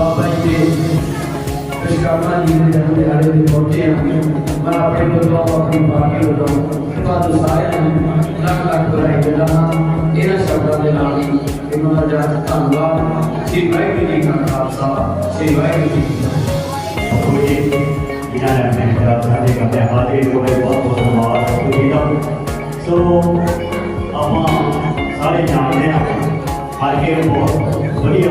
ਬਾਬਾ ਜੀ ਦੇ ਵਿਸ਼ਕਰਮਾ ਜੀ ਦੇ ਜਨਮ ਦਿਹਾੜੇ ਤੇ ਪਹੁੰਚੇ ਹਾਂ ਮੈਂ ਆਪਣੇ ਵੱਲੋਂ ਆਪਣੀ ਬਾਕੀ ਵੱਲੋਂ ਤੁਹਾਨੂੰ ਸਾਰਿਆਂ ਨੂੰ ਲੱਖ ਲੱਖ ਵਧਾਈ ਦਿੰਦਾ ਹਾਂ। ਇਹਨਾਂ ਸ਼ਬਦਾਂ ਦੇ ਨਾਲ ਹੀ ਇਹਨਾਂ ਦਾ ਜਨ ਧੰਨਵਾਦ ਸ੍ਰੀ ਵਾਹਿਗੁਰੂ ਜੀ ਕਾ ਖਾਲਸਾ, ਸ੍ਰੀ ਵਾਹਿਗੁਰੂ ਜੀ ਕੀ ਫਤਿਹ। ਕੋਈ ਇਹਨਾਂ ਨੇ ਆਪਣੇ ਖਿਆਲ ਸਾਡੇ ਕਰਦੇ ਹਾਜ਼ਰ ਹੋਏ ਬਹੁਤ ਬਹੁਤ ਧੰਨਵਾਦ ਜੀ ਦਾ ਸੋ ਆਪਾਂ ਸਾਰੇ ਜਾਣਦੇ ਹਾਂ ਹਲਕੇ ਨੂੰ ਬਹੁਤ ਵਧੀਆ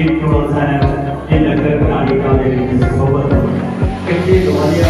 شیر کو ہے یہ لگتا ہے پرانی کا میری صحبت کتنی گوالیاں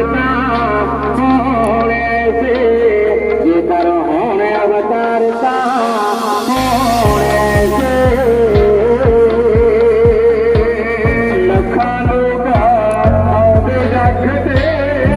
America.